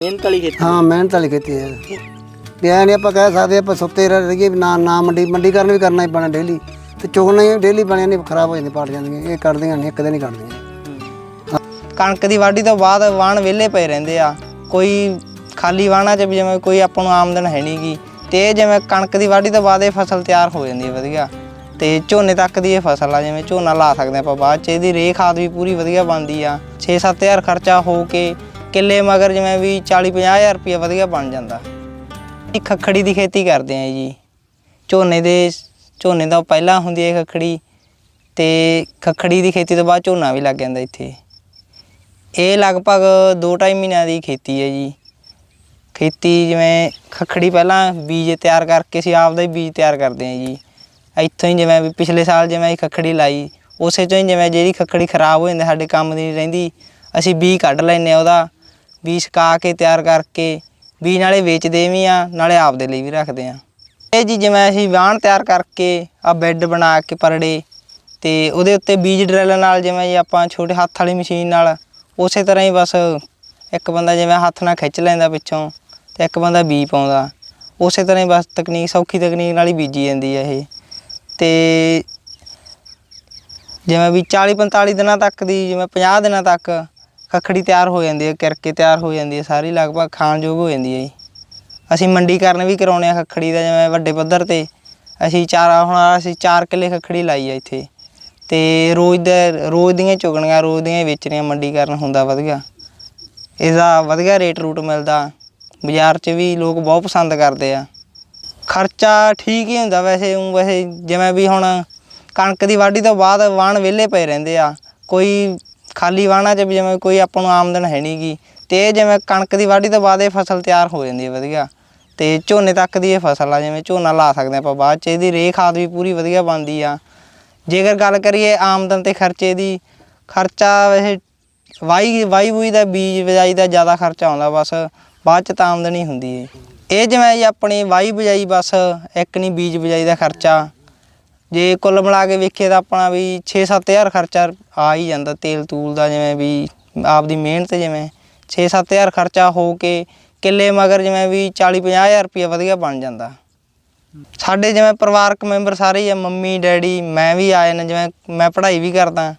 ਮਿਹਨਤ ਵਾਲੀ ਖੇਤੀ। ਹਾਂ ਮਿਹਨਤ ਵਾਲੀ ਖੇਤੀ ਹੈ। ਐ ਨਹੀਂ ਆਪਾਂ ਕਹਿ ਸਕਦੇ ਆਪਾਂ ਸੁੱਤੇ ਰਹਿ ਰਹੀਏ ਨਾ ਨਾ ਮੰਡੀ ਮੰਡੀ ਕਰਨ ਵੀ ਕਰਨਾ ਹੀ ਪੈਣਾ ਡੇਲੀ ਤੇ ਚੁਗਣਾ ਹੀ ਡੇਲੀ ਬਣਿਆ ਨਹੀਂ ਖਰਾਬ ਹੋ ਜਾਂਦੀ ਪਾਟ ਜਾਂਦੀਆਂ। ਇਹ ਕੱਢਦੀਆਂ ਨਹੀਂ ਇੱਕ ਦਿਨ ਹੀ ਕੱਢਦੀਆਂ ਕਣਕ ਦੀ ਵਾਢੀ ਤੋਂ ਬਾਅਦ ਵਾਣ ਵਿਹਲੇ ਪਏ ਰਹਿੰਦੇ ਆ। ਕੋਈ ਖਾਲੀ ਵਾਣਾ ਚ ਵੀ ਜਿਵੇਂ ਕੋਈ ਆਪਾਂ ਨੂੰ ਆਮਦਨ ਹੈ ਨਹੀਂਗੀ ਤੇ ਜਿਵੇਂ ਕਣਕ ਦੀ ਵਾਢੀ ਤੋਂ ਬਾਅਦ ਇਹ ਫਸਲ ਤਿਆਰ ਹੋ ਜਾਂਦੀ ਹੈ ਵਧੀਆ। ਤੇ ਝੋਨੇ ਤੱਕ ਦੀ ਇਹ ਫਸਲ ਆ ਜਿਵੇਂ ਝੋਨਾ ਲਾ ਸਕਦੇ ਆਪਾਂ ਬਾਅਦ ਚ। ਇਹਦੀ ਰੇਹ ਖਾਦ ਵੀ ਪੂਰੀ ਵਧੀਆ ਬਣਦੀ ਆ। 6-7000 ਖਰਚਾ ਹੋ ਕੇ ਕਿੱਲੇ ਮਗਰ ਜਿਵੇਂ ਵੀ 40-50000 ਰੁਪਏ ਵਧੀਆ ਬਣ ਜਾਂਦਾ। ਇਹ ਖੱਖੜੀ ਦੀ ਖੇਤੀ ਕਰਦੇ ਆ ਜੀ। ਝੋਨੇ ਦੇ, ਝੋਨੇ ਦਾ ਪਹਿਲਾਂ ਹੁੰਦੀ ਹੈ ਖੱਖੜੀ ਤੇ ਖੱਖੜੀ ਦੀ ਖੇਤੀ ਤੋਂ ਬਾਅਦ ਝੋਨਾ ਵੀ ਲੱਗ ਜਾਂਦਾ ਇੱਥੇ। ਇਹ ਲਗਭਗ 2.5 ਮਹੀਨਿਆਂ ਦੀ ਖੇਤੀ ਹੈ ਜੀ। ਖੇਤੀ ਜਿਵੇਂ ਖੱਖੜੀ ਪਹਿਲਾਂ ਬੀਜ ਤਿਆਰ ਕਰਕੇ ਅਸੀਂ ਆਪਦਾ ਹੀ ਬੀਜ ਤਿਆਰ ਕਰਦੇ ਹਾਂ ਜੀ। ਇੱਥੋਂ ਹੀ ਜਿਵੇਂ ਵੀ ਪਿਛਲੇ ਸਾਲ ਜਿਵੇਂ ਅਸੀਂ ਖੱਖੜੀ ਲਾਈ, ਉਸੇ ਚੋਂ ਹੀ ਜਿਵੇਂ ਜਿਹੜੀ ਖੱਖੜੀ ਖਰਾਬ ਹੋ ਜਾਂਦੀ, ਸਾਡੇ ਕੰਮ ਦੀ ਨਹੀਂ ਰਹਿੰਦੀ, ਅਸੀਂ ਬੀਜ ਕੱਢ ਲੈਂਦੇ ਹਾਂ ਉਹਦਾ। ਬੀਜ ਸੁਕਾ ਕੇ ਤਿਆਰ ਕਰਕੇ ਬੀਜ ਨਾਲੇ ਵੇਚਦੇ ਵੀ ਆ, ਨਾਲੇ ਆਪਦੇ ਲਈ ਵੀ ਰੱਖਦੇ ਆ। ਇਹ ਜੀ ਜਿਵੇਂ ਅਸੀਂ ਵਾਹਣ ਤਿਆਰ ਕਰਕੇ ਆ ਬੈੱਡ ਬਣਾ ਕੇ ਪਰੜੇ ਤੇ ਉਹਦੇ ਉੱਤੇ ਬੀਜ ਡਰਿਲ ਨਾਲ ਜਿਵੇਂ ਜੀ ਆਪਾਂ ਛੋਟੇ ਹੱਥ ਵਾਲੀ ਮਸ਼ੀਨ ਨਾਲ, ਉਸੇ ਤਰ੍ਹਾਂ ਹੀ ਬਸ ਇੱਕ ਬੰਦਾ ਜਿਵੇਂ ਹੱਥ ਨਾਲ ਖਿੱਚ ਲੈਂਦਾ ਪਿੱਛੋਂ ਤੇ ਇੱਕ ਬੰਦਾ ਬੀ ਪਾਉਂਦਾ। ਉਸੇ ਤਰ੍ਹਾਂ ਹੀ ਬਸ ਤਕਨੀਕ, ਸੌਖੀ ਤਕਨੀਕ ਨਾਲ ਹੀ ਬੀਜੀ ਜਾਂਦੀ ਹੈ ਇਹ। ਤੇ ਜਿਵੇਂ ਵੀ 40 45 ਦਿਨਾਂ ਤੱਕ ਦੀ, ਜਿਵੇਂ 50 ਦਿਨਾਂ ਤੱਕ ਖੱਖੜੀ ਤਿਆਰ ਹੋ ਜਾਂਦੀ ਹੈ, ਕਿਰਕੇ ਤਿਆਰ ਹੋ ਜਾਂਦੀ ਹੈ, ਸਾਰੀ ਲਗਭਗ ਖਾਣ ਯੋਗ ਹੋ ਜਾਂਦੀ ਹੈ ਜੀ। ਅਸੀਂ ਮੰਡੀਕਰਨ ਵੀ ਕਰਾਉਣੇ ਆ ਖੱਖੜੀ ਦਾ, ਜਿਵੇਂ ਵੱਡੇ ਪੱਧਰ ਤੇ। ਅਸੀਂ ਚਾਰ, ਹੁਣ ਅਸੀਂ 4 ਕਿੱਲੇ ਖੱਖੜੀ ਲਾਈ ਆ ਇੱਥੇ। ਤੇ ਰੋਜ਼ ਦੇ, ਰੋਜ਼ ਦੀਆਂ ਚੁਗਣੀਆਂ, ਰੋਜ਼ ਦੀਆਂ ਹੀ ਵੇਚਣੀਆਂ ਮੰਡੀਕਰਨ ਹੁੰਦਾ ਵਧੀਆ। ਇਹਦਾ ਵਧੀਆ ਰੇਟ ਰੂਟ ਮਿਲਦਾ। ਬਾਜ਼ਾਰ 'ਚ ਵੀ ਲੋਕ ਬਹੁਤ ਪਸੰਦ ਕਰਦੇ ਆ। ਖਰਚਾ ਠੀਕ ਹੀ ਹੁੰਦਾ ਵੈਸੇ ਊਂ ਵੈਸੇ ਜਿਵੇਂ ਵੀ ਹੁਣ ਕਣਕ ਦੀ ਵਾਢੀ ਤੋਂ ਬਾਅਦ ਵਾਣ ਵਿਹਲੇ ਪਏ ਰਹਿੰਦੇ ਆ। ਕੋਈ ਖਾਲੀ ਵਾਣਾ 'ਚ ਵੀ ਜਿਵੇਂ ਕੋਈ ਆਪਾਂ ਨੂੰ ਆਮਦਨ ਹੈ ਨਹੀਂਗੀ ਤੇ ਇਹ ਜਿਵੇਂ ਕਣਕ ਦੀ ਵਾਢੀ ਤੋਂ ਬਾਅਦ ਇਹ ਫਸਲ ਤਿਆਰ ਹੋ ਜਾਂਦੀ ਹੈ ਵਧੀਆ। ਤੇ ਝੋਨੇ ਤੱਕ ਦੀ ਇਹ ਫਸਲ ਆ, ਜਿਵੇਂ ਝੋਨਾ ਲਾ ਸਕਦੇ ਆਪਾਂ ਬਾਅਦ 'ਚ, ਇਹਦੀ ਰੇਹ ਖਾਦ ਵੀ ਪੂਰੀ ਵਧੀਆ ਬਣਦੀ ਆ। ਜੇਕਰ ਗੱਲ ਕਰੀਏ ਆਮਦਨ ਤੇ ਖਰਚੇ ਦੀ, ਖਰਚਾ ਵੈਸੇ ਵਾਈ ਵਾਈ ਬੂਈ ਦਾ ਬੀਜ ਬਿਜਾਈ ਦਾ ਜ਼ਿਆਦਾ ਖਰਚਾ ਆਉਂਦਾ, ਬਸ ਬਾਅਦ ਚ ਤਾਂ ਆਮਦਨ ਹੀ ਹੁੰਦੀ ਹੈ ਇਹ ਜਿਵੇਂ ਜੀ ਆਪਣੀ ਵਾਈ ਬਿਜਾਈ ਬਸ, ਇੱਕ ਨਹੀਂ ਬੀਜ ਬਿਜਾਈ ਦਾ ਖਰਚਾ। ਜੇ ਕੁੱਲ ਮਿਲਾ ਕੇ ਵੇਖੀਏ ਤਾਂ ਆਪਣਾ ਵੀ 6-7000 ਖਰਚਾ ਆ ਹੀ ਜਾਂਦਾ ਤੇਲ ਤੂਲ ਦਾ, ਜਿਵੇਂ ਵੀ ਆਪਦੀ ਮਿਹਨਤ ਜਿਵੇਂ 6-7000 ਖਰਚਾ ਹੋ ਕੇ ਕਿੱਲੇ ਮਗਰ ਜਿਵੇਂ ਵੀ 40-50000 ਰੁਪਏ ਵਧੀਆ ਬਣ ਜਾਂਦਾ। ਸਾਡੇ ਜਿਵੇਂ ਪਰਿਵਾਰਕ ਮੈਂਬਰ ਸਾਰੇ ਹੀ ਆ, ਮੰਮੀ, ਡੈਡੀ, ਮੈਂ ਵੀ ਆਏ ਨੇ ਜਿਵੇਂ ਮੈਂ ਪੜ੍ਹਾਈ ਵੀ ਕਰਦਾ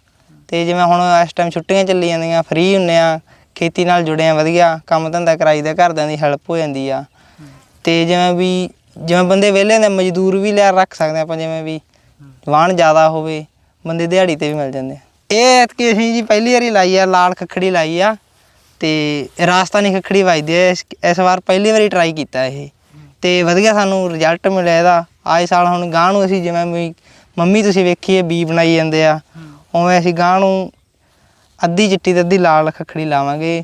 ਤੇ ਜਿਵੇਂ ਹੁਣ ਇਸ ਟਾਈਮ ਛੁੱਟੀਆਂ ਚੱਲੀ ਜਾਂਦੀਆਂ ਫ੍ਰੀ ਹੁੰਨੇ ਆ, ਖੇਤੀ ਨਾਲ ਜੁੜੇ ਆ, ਵਧੀਆ ਕੰਮ ਧੰਦਾ ਕਰਾਈਦਾ ਘਰਦਿਆਂ ਦੀ ਹੈਲਪ ਹੋ ਜਾਂਦੀ ਆ। ਤੇ ਜਿਵੇਂ ਵੀ, ਜਿਵੇਂ ਬੰਦੇ ਵਿਹਲੇ ਨੇ ਮਜ਼ਦੂਰ ਵੀ ਲੈ ਰੱਖ ਸਕਦੇ ਆਪਾਂ, ਜਿਵੇਂ ਵੀ ਵਾਹਣ ਜ਼ਿਆਦਾ ਹੋਵੇ, ਬੰਦੇ ਦਿਹਾੜੀ ਤੇ ਵੀ ਮਿਲ ਜਾਂਦੇ ਆ। ਇਹ ਐਤਕੀ ਅਸੀਂ ਜੀ ਪਹਿਲੀ ਵਾਰੀ ਲਾਈ ਆ, ਲਾਲ ਖੱਖੜੀ ਲਾਈ ਆ ਤੇ ਰਾਜਸਥਾਨੀ ਖੱਖੜੀ ਵੱਜਦੀ ਆ, ਇਸ ਇਸ ਵਾਰ ਪਹਿਲੀ ਵਾਰੀ ਟਰਾਈ ਕੀਤਾ ਇਹ। ਤੇ ਵਧੀਆ ਸਾਨੂੰ ਰਿਜ਼ਲਟ ਮਿਲਿਆ ਇਹਦਾ। ਆਏ ਸਾਲ ਹੁਣ ਗਾਂ ਨੂੰ ਅਸੀਂ ਜਿਵੇਂ ਵੀ ਮੰਮੀ ਤੁਸੀਂ ਵੇਖੀਏ, ਬੀ ਬਣਾਈ ਜਾਂਦੇ ਆ। ਉਵੇਂ ਅਸੀਂ ਗਾਂ ਨੂੰ ਅੱਧੀ ਚਿੱਟੀ ਤੇ ਅੱਧੀ ਲਾਲ ਖੱਖੜੀ ਲਾਵਾਂਗੇ।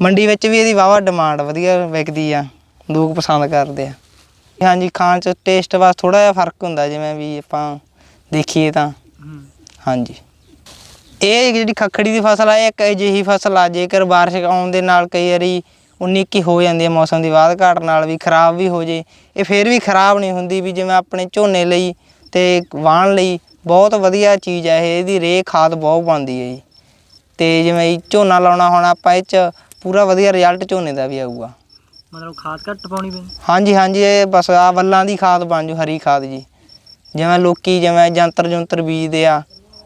ਮੰਡੀ ਵਿੱਚ ਵੀ ਇਹਦੀ ਵਾਵਾ ਡਿਮਾਂਡ ਵਧੀਆ ਵਿਕਦੀ ਆ, ਲੋਕ ਪਸੰਦ ਕਰਦੇ ਆ। ਹਾਂਜੀ ਖਾਣ ਚ ਟੇਸਟ ਵਾਸ ਥੋੜਾ ਜਿਹਾ ਫ਼ਰਕ ਹੁੰਦਾ ਜਿਵੇਂ ਵੀ ਆਪਾਂ ਦੇਖੀਏ ਤਾਂ। ਹਾਂਜੀ। ਇਹ ਜਿਹੜੀ ਖੱਖੜੀ ਦੀ ਫਸਲ ਆ ਇਹ ਇੱਕ ਅਜਿਹੀ ਫਸਲ ਆ ਜੇਕਰ ਬਾਰਿਸ਼ ਆਉਣ ਦੇ ਨਾਲ ਕਈ ਵਾਰੀ 19 ਇੱਕੀ ਹੋ ਜਾਂਦੀ ਹੈ ਮੌਸਮ ਦੀ ਬਾਦ ਘਾਟ ਨਾਲ ਵੀ ਖਰਾਬ ਵੀ ਹੋ ਜੇ ਇਹ ਫੇਰ ਵੀ ਖਰਾਬ ਨਹੀਂ ਹੁੰਦੀ ਵੀ ਜਿਵੇਂ ਆਪਣੇ ਝੋਨੇ ਲਈ ਤੇ ਵਾਣ ਲਈ ਬਹੁਤ ਵਧੀਆ ਚੀਜ਼ ਹੈ ਇਹ ਇਹਦੀ ਰੇਹ ਖਾਦ ਬਹੁਤ ਬਣਦੀ ਹੈ ਜੀ। ਤੇ ਜਿਵੇਂ ਝੋਨਾ ਲਾਉਣਾ ਹੁਣ ਆਪਾਂ ਇਹ ਚ ਪੂਰਾ ਵਧੀਆ ਰਿਜ਼ਲਟ ਝੋਨੇ ਦਾ ਵੀ ਆਊਗਾ। ਮਤਲਬ ਖਾਦ ਘੱਟ ਪਾਉਣੀ ਪੈਂਦੀ? ਹਾਂਜੀ ਹਾਂਜੀ ਇਹ ਬਸ ਆ ਵੱਲਾਂ ਦੀ ਖਾਦ ਬਣ ਜੂ ਹਰੀ ਖਾਦ ਜੀ। ਜਿਵੇਂ ਲੋਕੀ ਜਿਵੇਂ ਜੰਤਰ ਜੁੰਤਰ ਬੀਜਦੇ ਆ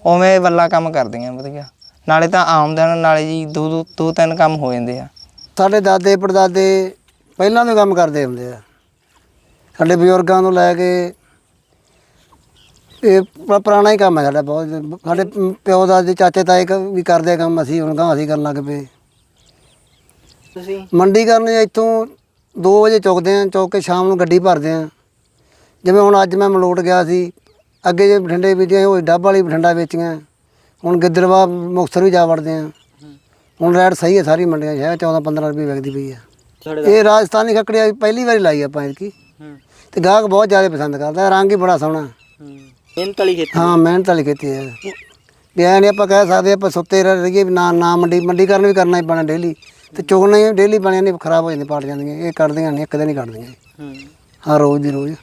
ਉਵੇਂ ਇਹ ਵੱਲਾਂ ਕੰਮ ਕਰਦੀਆਂ ਵਧੀਆ। ਨਾਲੇ ਤਾਂ ਆਮਦਨ ਨਾਲੇ ਜੀ ਦੋ ਦੋ ਦੋ ਤਿੰਨ ਕੰਮ ਹੋ ਜਾਂਦੇ ਆ। ਸਾਡੇ ਦਾਦੇ ਪੜਦਾਦੇ ਪਹਿਲਾਂ ਤੋਂ ਕੰਮ ਕਰਦੇ ਹੁੰਦੇ ਆ। ਸਾਡੇ ਬਜ਼ੁਰਗਾਂ ਤੋਂ ਲੈ ਕੇ ਇਹ ਪ- ਪੁਰਾਣਾ ਹੀ ਕੰਮ ਹੈ ਸਾਡਾ ਬਹੁਤ। ਸਾਡੇ ਪਿਓ ਦਾਦੇ ਚਾਚੇ ਤਾਏ ਕ- ਵੀ ਕਰਦੇ ਆ ਕੰਮ ਅਸੀਂ ਹੁਣ ਗਾਂ ਅਸੀਂ ਕਰਨ ਲੱਗ ਪਏ। ਤੁਸੀਂ? ਮੰਡੀ ਕਰਨ ਇੱਥੋਂ 2 ਵਜੇ ਚੁੱਕਦੇ ਆ ਚੁੱਕ ਕੇ ਸ਼ਾਮ ਨੂੰ ਗੱਡੀ ਭਰਦੇ ਆ ਜਿਵੇਂ ਹੁਣ ਅੱਜ ਮੈਂ ਮਲੋਟ ਗਿਆ ਸੀ ਅੱਗੇ ਜੇ ਬਠਿੰਡੇ ਵੇਚੀਆਂ ਉਹ ਡੱਬ ਵਾਲੀ ਬਠਿੰਡਾ ਵੇਚੀਆਂ ਹੁਣ ਗਿੱਦੜਵਾ ਮੁਕਤਸਰ ਵੀ ਜਾ ਵੜਦੇ ਆ ਹੁਣ ਰੇਟ ਸਹੀ ਹੈ ਸਾਰੀ ਮੰਡੀਆਂ 'ਚ ਹੈ 14 15 ਰੁਪਏ ਵਿਕਦੀ ਪਈ ਆ ਇਹ ਰਾਜਸਥਾਨੀ ਖੱਕੜੀ ਆ ਪਹਿਲੀ ਵਾਰੀ ਲਾਈ ਆਪਾਂ ਹੂੰ। ਤੇ ਗਾਹਕ ਬਹੁਤ ਜ਼ਿਆਦਾ ਪਸੰਦ ਕਰਦਾ ਰੰਗ ਹੀ ਬੜਾ ਸੋਹਣਾ। ਹੂੰ। ਮਿਹਨਤ ਵਾਲੀ ਖੇਤੀ। ਹਾਂ ਮਿਹਨਤ ਵਾਲੀ ਖੇਤੀ ਹੈ। ਨਹੀਂ ਆਪਾਂ ਕਹਿ ਸਕਦੇ ਆਪਾਂ ਸੁੱਤੇ ਰਹਿ ਰਹੀਏ ਨਾ ਨਾ ਮੰਡੀ ਮੰਡੀ ਕਰਨ ਵੀ ਕਰਨਾ ਹੀ ਪੈਣਾ ਡੇਲੀ ਤੇ ਚੁਗਣਾ ਡੇਲੀ ਬਣਿਆ ਨਹੀਂ ਖਰਾਬ ਹੋ ਜਾਂਦੀ ਪਾਟ ਜਾਂਦੀਆਂ ਇਹ ਕੱਢਦੀਆਂ ਨਹੀਂ ਇੱਕ ਦਿਨ ਹੀ ਕੱਢਦੀਆਂ। ਹੂੰ। ਹਾਂ ਰੋਜ਼ ਦੀ ਰੋਜ਼।